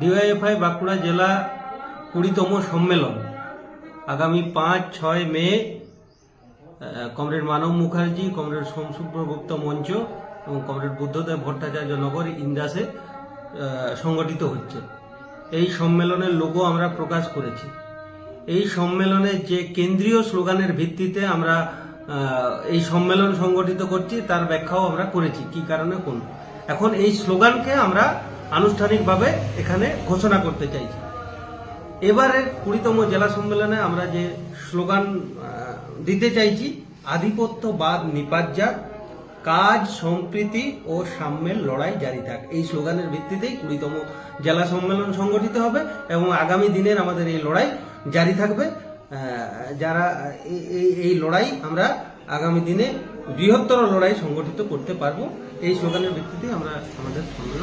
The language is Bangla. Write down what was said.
ডিওয়াইএফআই বাঁকুড়া জেলা কুড়িতম সম্মেলন। আগামী পাঁচ, ছয় মে কমরেড মানব মুখার্জি, কমরেড সোমশুভ্র গুপ্ত মঞ্চ এবং কমরেড বুদ্ধদেব ভট্টাচার্য নগর ইন্দাসে সংগঠিত হচ্ছে। এই সম্মেলনের লোগো আমরা প্রকাশ করেছি। এই সম্মেলনে যে কেন্দ্রীয় স্লোগানের ভিত্তিতে আমরা এই সম্মেলন সংগঠিত করছি, তার ব্যাখ্যাও আমরা করেছি। কি কারণে? কোন? এখন এই স্লোগানকে আমরা আনুষ্ঠানিকভাবে এখানে ঘোষণা করতে চাইছি এবারের কুড়িতম জেলা সম্মেলনে আমরা যে স্লোগান দিতে চাইছি, আধিপত্যবাদ নিপাজ্জাত, কাজ, সম্প্রীতি ও সাম্যের লড়াই জারি থাক এই স্লোগানের ভিত্তিতেই কুড়িতম জেলা সম্মেলন সংগঠিত হবে এবং আগামী দিনের আমাদের এই লড়াই জারি থাকবে যারা এই- এই লড়াই আমরা আগামী দিনে বৃহত্তর লড়াই সংগঠিত করতে পারব, এই স্লোগানের ভিত্তিতেই আমরা আমাদের সম্মেলন।